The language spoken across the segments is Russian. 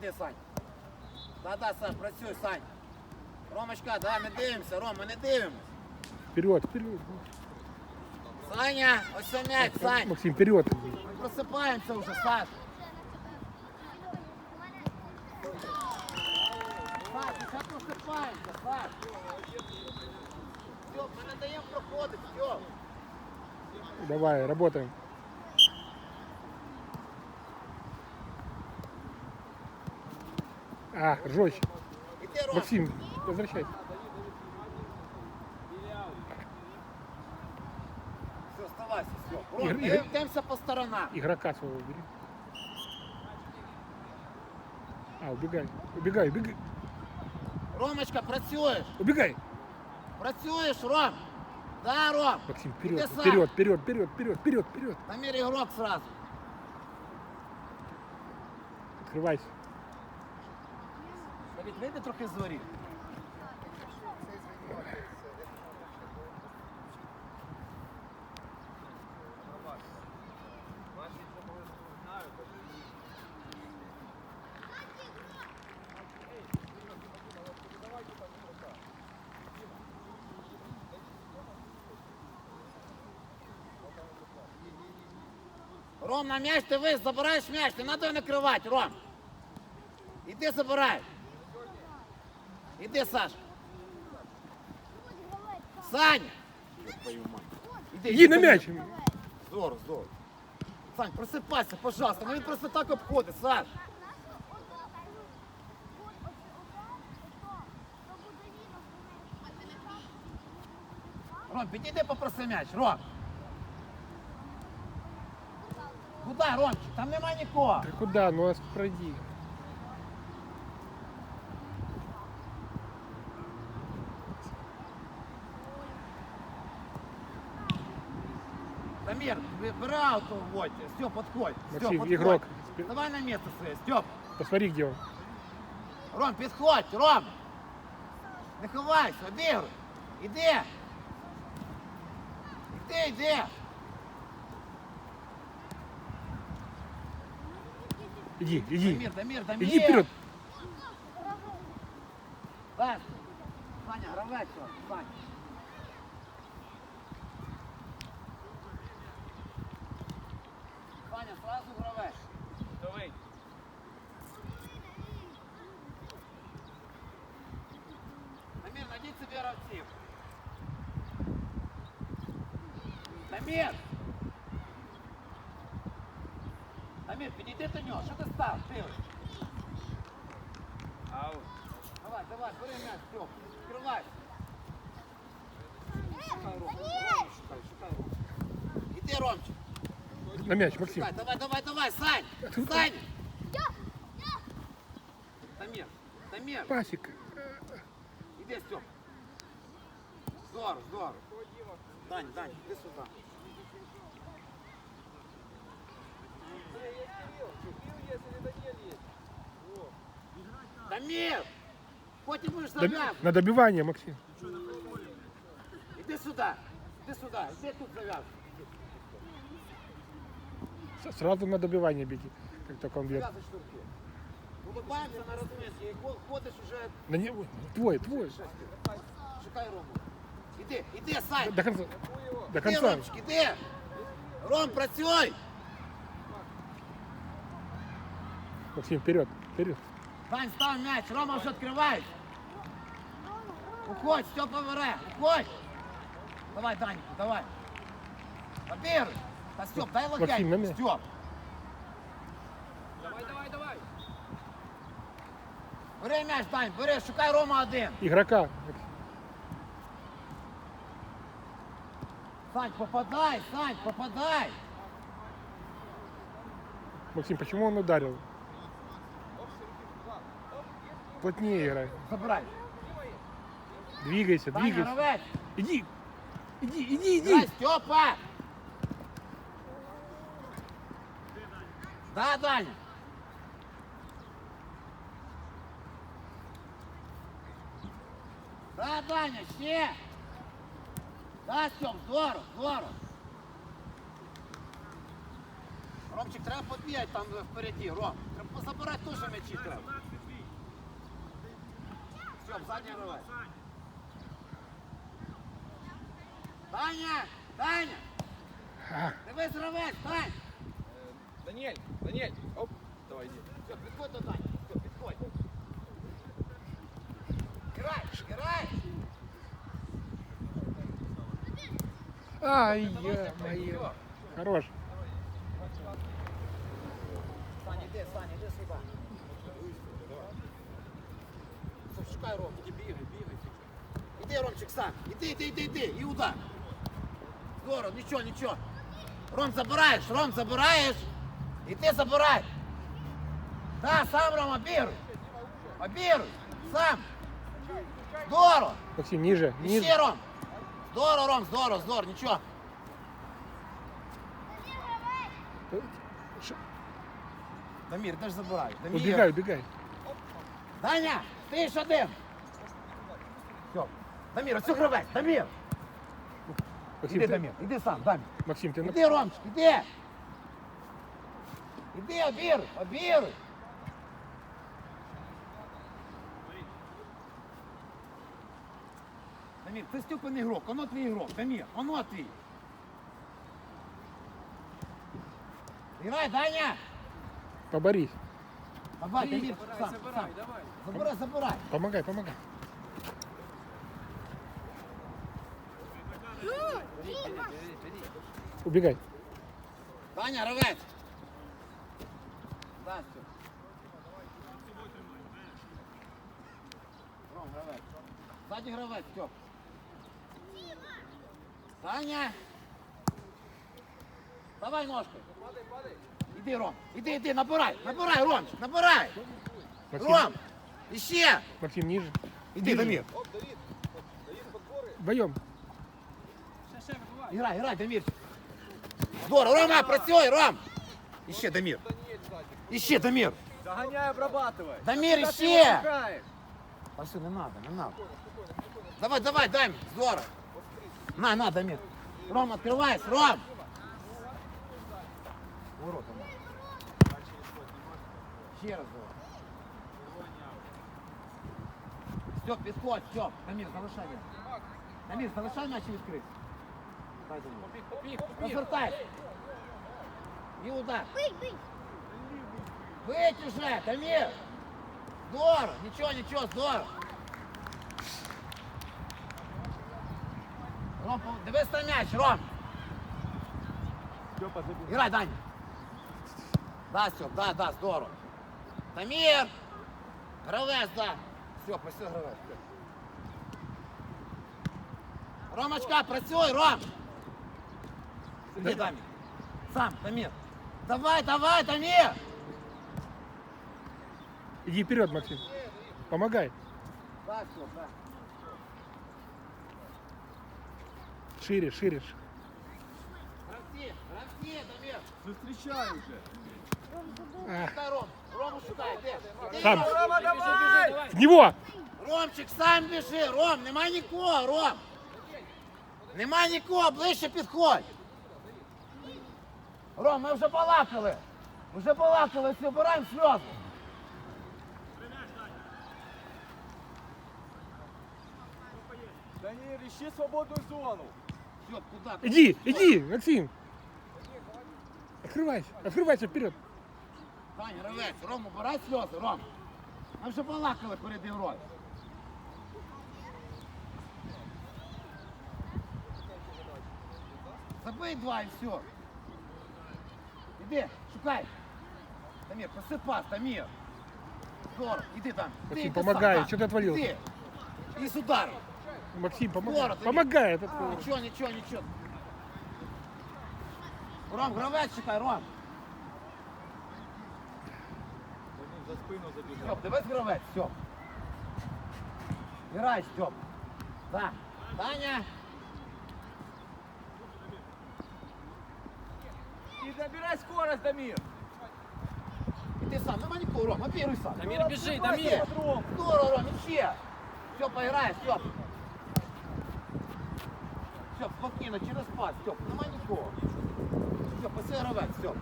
Іди, Сань. Да-да, Сань, працюй, Сань. Ромочка, да, ми дивимося, Ром, ми не дивимося. Вперед, вперед. Саня, ось це м'яч, Сань. Максим, вперед. Ми просипаємося вже, Саш. Саш, ми зараз просипаємося, Саш. Все, ми не даємо проходити, все. Давай, работаем. А, жестче. Іди, Ром. Максим, возвращайся. Все, оставайся, все. Ігор, Ром, Ігор. дивимося по сторонам. Игрока своего убери. А, убегай. Убегай, убегай. Ромочка, працюєш. Убегай. Працюєш, Ром. Да, Ром. Максим, Иди вперед, сам. вперед, вперед, вперед, вперед, вперед, вперед. Намір ігрок сразу. Открывайся. Давід, вийди трохи з воріт. Ром, на м'яч ти вис, забираєш м'яч, не треба його накривати, Ром. Іди забирай. Іди, Саш. Саня! Твою мать. Іди, Иди на мяч. Здорово, здорово. Сань, просипайся, пожалуйста. Ну він просто так обходить, Саш. Ром, підійди попроси м'яч, Ром. Куди, Ромчик? Там нема нікого. Да куда? Ну, ас- пройди. Дамир, вы- бери ауту вводьте. Степ, подходь. Степ, Максим, подходь. игрок. Давай на место своє, Степ. Посмотри, где он. Ром, підходь, Ром. Не ховайся, обігруй. Іди. Іди, іди. Иди, иди. Дамир, Дамир, Дамир. Иди вперед. Сань, Саня, гравець, сьогодні, гравців. Дамир! Дамир, підійди до нього. Що ти став? Дивиш? Давай, давай, бери м'яч, Стьоп. Відкривай. Шукай, Ром. Ром, шукай, шукай, Ром. Іди, Ромчик. На мяч, Максим. Шукай, давай, давай, давай, Сань! Сань! Дамир, Дамир, Пасик. іди, Стьоп. Здорово, здорово. Дань, Дань, іди сюди. Дамир! Потім будеш Доб- зав'язувати. На добивание, Максим. Іди сюди, іди сюди, іди тут зав'язуй. С- Сразу на добивание беги, как только он бьет. Зав'язуй штурки. Улыбаємося на розминці, і хо- ходиш уже На него. Твой, твой. Шукай Рому. Іди, іди, Сань! До конца. До Іди, конца. Ромчик, іди! Ром, працюй! Максим, вперед, вперед. Сань, став м'яч, Рома вже відкриває. Уходь, Степа бере, уходь! Давай, Даньку, давай. Обіруй! Та Степ, дай Максим, на локень, м'яч. Степ. Давай, давай, давай. Бери м'яч, Дань, бери, шукай Рома один. Игрока. Сань, попадай, Сань, попадай. Максим, почему он ударил? Плотнее играй. Забирай. Двигайся, Даня, двигайся. гравець. Иди. Иди, иди, иди. Степа! Да, Даня. Да, Даня, ще. Да, Степ, здорово, здорово. Ромчик, треба подбігати там впереді, Ром. Треба забирати теж м'ячі треба. Все, задній гравець. Таня! Таня! А, Дивись, гравець, Тань! Даниэль, Даниэль, оп, давай иди. Все, підходь до Тані. Все, підходь. Грай, грай! Ай, я моє. Хорош. Саня, іди, Саня, іди сюди. Все, шукай Ром, іди бігай, бігай. Іди, Ромчик, сам. Іди, іди, іди, іди. І удар. Здорово, нічого, нічого. Ром, забираєш, Ром, забираєш. І ти забирай. Да, сам, Ром, обіруй. Обіруй. Сам. Здорово. Максим, ниже, Іще, ниже. Ром. Здорово, Ром, здорово, здорово, нічого. Ш- Дамір, де ж забирай? Дамір. Убегай, убегай. Даня, ти ж один. Все. Дамір, оцю гравець, Дамір. Максим, Іди, ты- Дамір, іди сам, Дамір. Максим, ты на... Іди, Ромчик, іди. Іди, обір, обір. Дамір, ти Степан ігрок, воно твій ігрок, Дамір, воно твій. Грай, Даня. поборись. Давай, Дамір, Забирай, сам, сам. забирай, давай. Забирай, забирай. Помогай, помогай. Бери, бери, бери, бери. Убегай. Таня, ревець. Да, Степ. Ром, гравець. Ззаді гравець, Степ. Таня. Давай ножкою. Падай, падай. Іди, Ром. Іди, іди, набирай, набирай, Ромчик, набирай. Максим, Ром, іще. Максим, ниже. Іди, Дамір. Оп, Давид. Давид, подборы. Вдвоем. Сейчас, сейчас, выбивай. Грай, грай, Дамір. Здорово, Рома, працюй, Ром. Іще, Дамір. Даниэль сзади. Іще, Дамір. Догоняй, обрабатывай. Дамир, Куда ты ищи! его шукаешь? А все, не надо, не надо. Давай, давай, дай мне. Здорово. На, на, Дамир. Ром, открывайся, Ром. Ворота, на. Ще раз давай. Степ, підходь, Степ. Дамир, залишай м'яч. Дамир, залишай м'яч і відкрити. Дай, Дамир. Побег, побег, побег. Розвертайся. І удар. Бий, бий. Бить уже, Дамир! Здорово! Ничего, ничего, здорово! Ром, дивись на м'яч, Ром! Грай, Даня! Да, Степ, да, да, здорово! Дамир! Гравець, да! Все, працюй гравець. все. Ромочка, працюй, Ром! Іди, Дамир. Сам, Дамир. Давай, давай, Дамир! Иди вперед, Максим. Помогай. Да, все, да. Шире, шире. Гравці, гравці, Дамир! Встречай уже. А, Шукай Ром, Рому шукай, де? Іди, Сам. Ром. Рома, давай! в него! Ромчик, сам біжи, Ром, нема нікого, Ром. Нема нікого, ближче підходь. Ром, ми вже балакали. Вже балакали, все, обираємо сльози. Даниэль, ищи свободную зону. Все, куди? Иди, иди, Максим. Открывайся, открывайся вперед. Таня, ревець, Ром, обирай сльози, Ром. Ми вже балакали перед ігрою. Забий два і все. Іди, шукай. Тамір, проси пас, Тамір. Здорово, іди там. Ти, Максим, ти сам, помогай, так. что ты отвалил? Іди. І з ударом. Максим, Здорово, помогай. ты Помогай. этот, э, Нічого, нічого, нічого. Ром, гравець чекай, Ром. Даниэль, за спину забежал. Степ, дивись гравець, Степ. Грай, Степ. Так. Таня. И набирай скорость, Дамир. І ти сам, нема нікого, Ром, опіруй сам. Дамир, бежи, Давай, Дамир. Ром. Здорово, Ром, іще. Все, поіграй, Степ. Спокійно, через пас, Стьоп, нема нікого. Стьоп, паси гравець, Стьоп.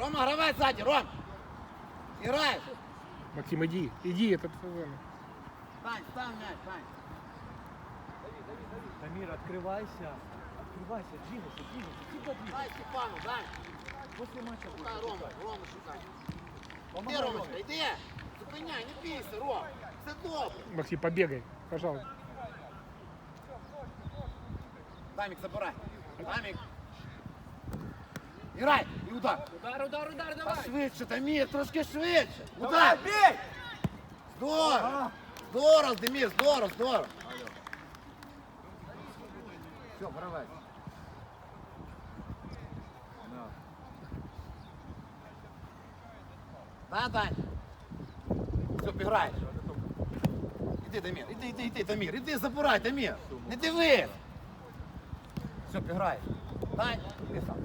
Рома, гравець ззаді, Ром! Граєш! Максим, иди, иди, это твой выбор. Стань, стань, мяч, стань. Дамир, открывайся. Открывайся, двигайся, двигайся. Всегда двигайся. Дай Степану, дай. После матча Шукай Рома, Рома шукай. Иди, Ромочка, иди. Зупиняй, не бійся, Ром. Все добре. Максим, побегай, пожалуйста. Дамік, забирай. Дамік. Грай, і удар. Удар, удар, удар, Та давай. швидше, Дамір, трошки швидше. Давай, Удар. бей! Здорово. Здорово, Демір, здорово, здорово. Все, гравець. Да, Дань. Все, піграєш. Іди, Дамір, іди, іди, іди, Дамір, іди, забирай, Дамір. Не дивись. Все, піграєш. Дань, іди сам.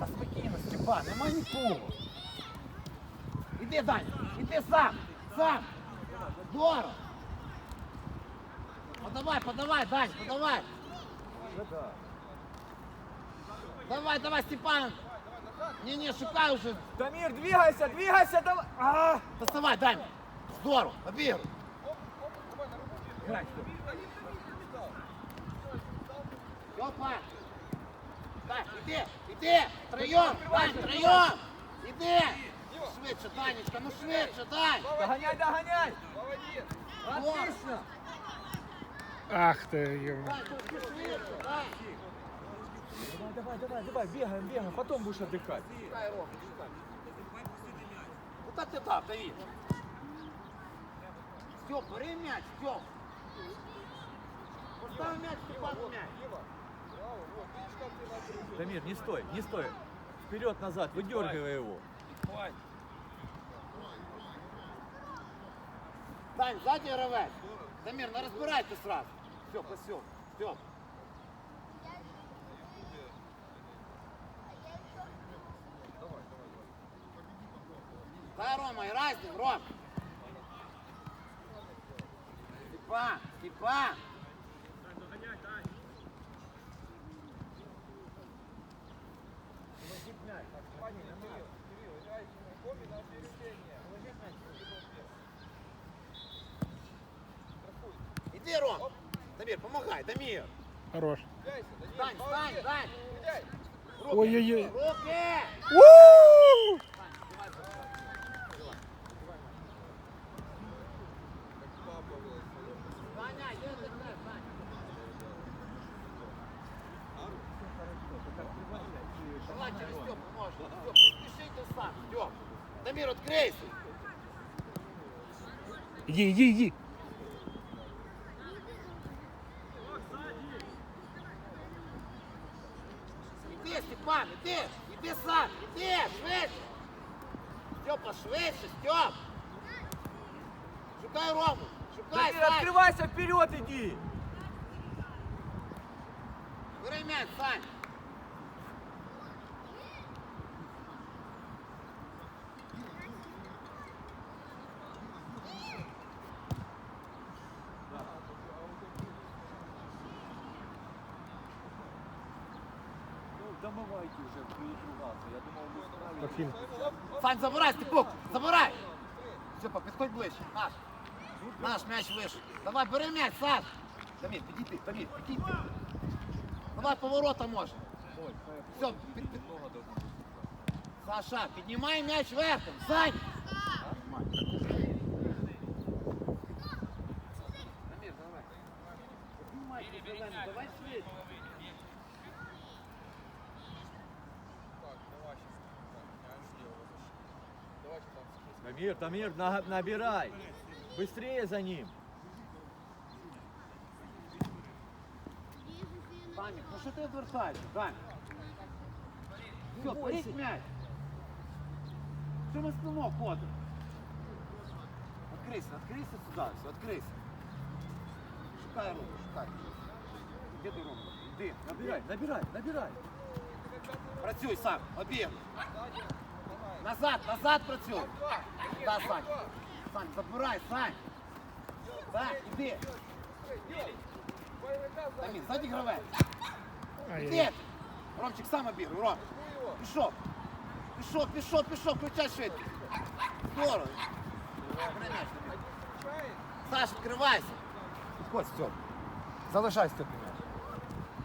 Та спокійно, Степан, нема нікого. Іди, Дань, іди сам, сам. Здорово. Подавай, подавай, Дань, подавай. Давай, давай, Степан. Не-не, шукай уже. Дамир, двигайся, двигайся, давай. А! Доставай, дай мне. Здорово, побегай. Степа. Дай, иди, иди, троем, дай, троем. Иди. Швидше, Данечка, ну швидше, дай. Догоняй, догоняй! Вот. Отлично! Ах ты, ё- Дай, трошки швидше, дай. Давай, давай, давай, давай, бегаем, бегаем, потом будешь отдыхать. Шукай, Рома, шукай. Куда ты там, Давид? Степ, бери мяч, Степ. Поставь. Дамир, не стой, не стой. Вперед-назад, выдергивай его. Дань, сзади рвать. Дамир, ну разбирайте сразу. Все, посел. Степ. Да, Рома, играй с ним, Ром. Степан, Степан. Иди, Ром. Дамир, помогай, Дамир. хорош. Дань, стань, Дань. Ой-ой-ой. Руки! У! Саня, иди отдыхай, Саня. Давай через Степу можно. Степ, не спеши ты сам, Степ. Дамир, откройся. Иди, иди, иди. Іди, Степан, іди, іди сам, іди, швидше. Степа, швидше, Степ. Шукай Рому, шукай, Дамир, Сань. открывайся, вперед иди! Бери м'яч, Сань. Максим, Сань, забирай, Степук, забирай. Степа, підходь ближче, наш. Наш м'яч вийшов. Давай, бери м'яч, Саш. Дамір, підійди, Дамір, підійди. Давай поворота може. Все, під, під... Саша, піднімай м'яч верхом, Сань. Дамір, давай. Піднімай, зелену, давай швидше. Дамир, Дамир, на- набирай. Быстрее за ним. Данік, ну що ти відвертаєшся, Данік? Все, беріть м'яч. Що ми спимо ходимо? Открийся, открийся сюди, все, открийся. Шукай руку, шукай. Де ти руку? Іди, Набирай, набирай, набирай. Працюй сам, обіг. Назад, назад працюй. Да, Сань. Сань, забирай, Сань. Так, іди. Дамір, ззаді гравець. ай, Іди. Ромчик сам обігруй, Ром. Пішов. Пішов, пішов, пішов, включай швидкість. Здорово. Бери м'яч, Демір. Саш, відкривайся. Підходь, Стьоп. Залишай Стьоп м'яч.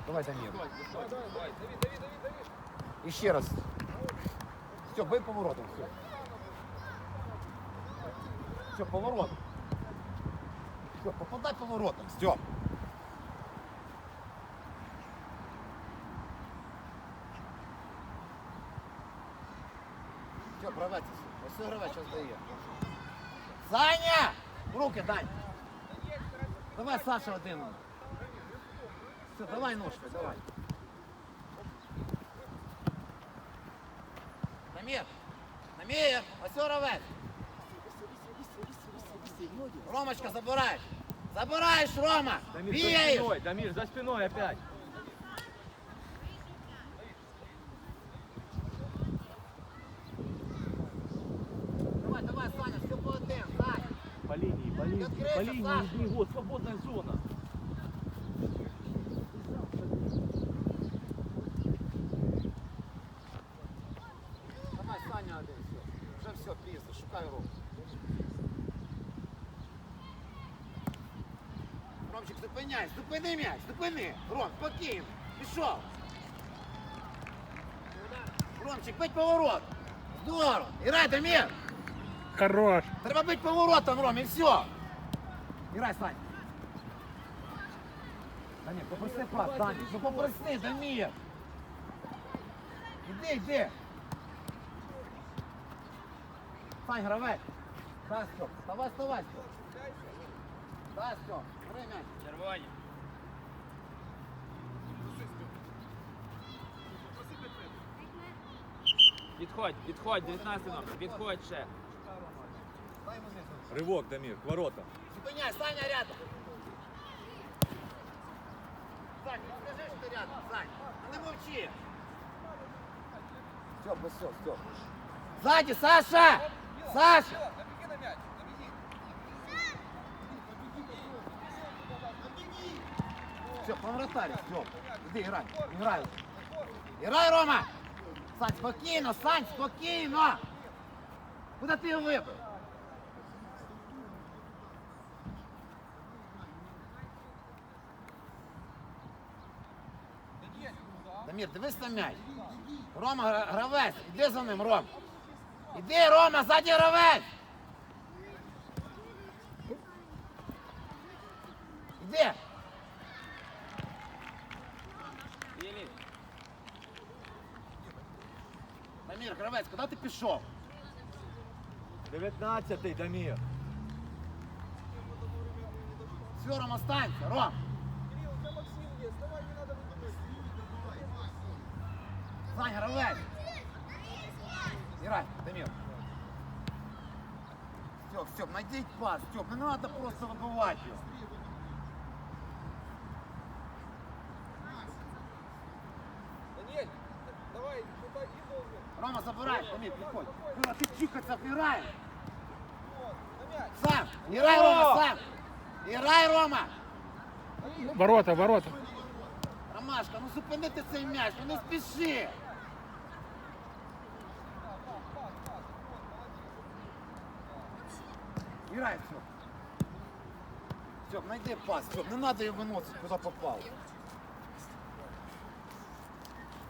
Давай, Дамір. І ще раз. Стьоп, бий поворотом, все. Все, поворотом. Все, попадай поворотом, Стьоп. Все, гравець. Ось гравець зараз дає. Саня! Руки дай. Давай, Саша, один. Все, давай ножкой, давай. Намір. Намір. Ось гравець. Ромочка, забираєш. Забираєш, Рома. Дамир, за Бігаєш. спиной, Дамир, за спиной опять. Давай, давай, Саня, все по один, Саня. По линии, по линии, Откройся, по линии, Саша. иди, вот, свободная зона. все. Вже все, пізно, шукай руку. Ромчик, зупиняй, зупини м'яч, зупини. Ром, спокійно. Пішов. Ромчик, бить поворот. Здорово. Іграй, Дамір. Хорош. Треба бить поворотом, Ром, і все. Іграй, Сань. Дамір, попроси пас, Сань. Ну попроси, Дамір. Іди, іди. Сань, гравець. Дай, Вставай, вставай. Дай, Бери м'яч. Червоні. Підходь, підходь, 19 номер, підходь ще. М'яч. Дамир, к воротам. Зупиняй, Саня рядом. Сань, не скажи, що ти рядом, Сань. Ну не мовчи. Все, без все, все. Сзади, Саша! Саша! Все, повратарь, все. Іди, грай, грай. Грай, Рома! Сань, спокійно, Сань, спокійно! Куди ти його вибив? Дамір, дивись на м'яч. Рома гравець, іди за ним, Ром. Іди, Рома, ззаді гравець. Іди. Білі. Дамір, гравець, куди ти пішов? 19-й, Дамир. Все, Ром, останься, Ром. Сань, гравець. Грай, Дамір. Степ, Степ, найди пас, Степ, не надо просто вибивати його. Даниэль, давай, туда и должен. Рома, забирай, Дамір, підходь. Юра, ти тихо забирай. Вот, на мяч. Сам, грай, Рома, сам. Грай, Рома. Ворота, ворота. Ромашка, ну зупинити цей м'яч, ну не спіши. Грай, все. Степ, найди пас, Степ, не надо його виносити, куди попав.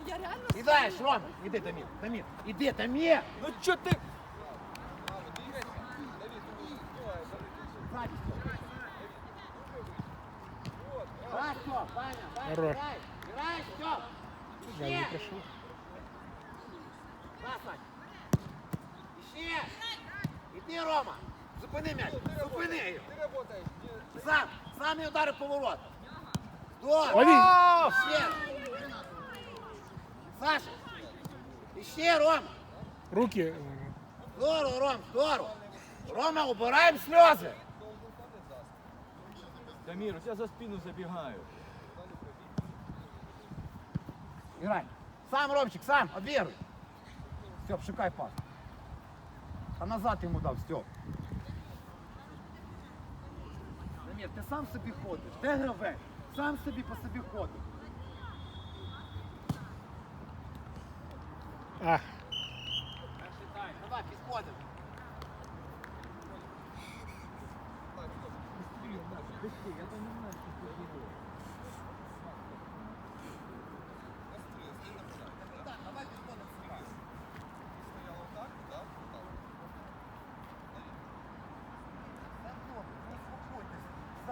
Я реально Кидаєш, Ром, іди, Дамір, Дамір, іди, Дамір. Ну что ты? Ззаді, Степ. Так, Степ, Ваня, Ваня, Хорош. грай, грай, Степ. Я не Ще. прошу. На, Сань. Іще. Іди, Рома. Зупини м'яч. Зупини його. Ты работаешь. Сам. Сам і удари поворот. Лови! Іще. Саша. Іще, Рома. Руки. Здорово, Ром, здорово. Рома, убираємо сльози. Дамир, у тебя за спину забегаю. Играй. Сам, Ромчик, сам, обігруй. Степ, шукай пас. А назад йому дав, Степ. Дамір, ти сам собі ходиш. Де гравець? Сам собі по собі ходиш. А, виходимо. Так,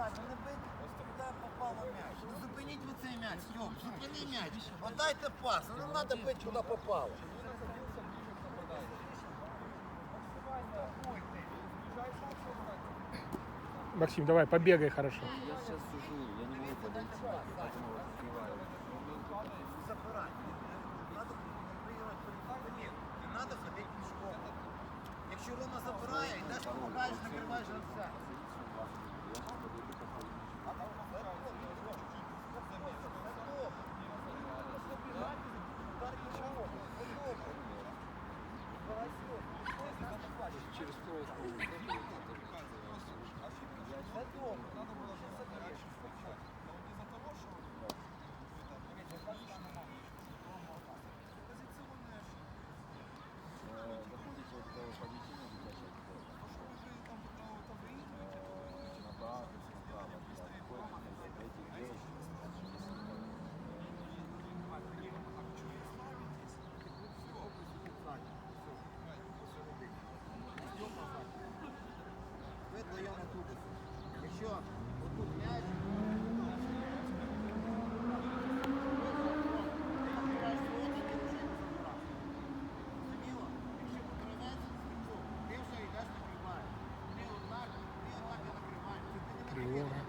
успокойтесь. Сань, ну не бийте, куди попало м'яч. Ну зупиніть ви цей м'яч, Стьоп, зупини м'яч. Отдайте пас, ну не треба бити, куди попало. Максим, давай, побегай хорошо. Я сейчас сижу, я не могу подойти, поэтому вот успеваю. Забирай. Надо проіграти. Ні, не треба ходити пішком. Якщо Рома забирає, йдеш, допомагаєш, накриваєш гравця. Через Yeah.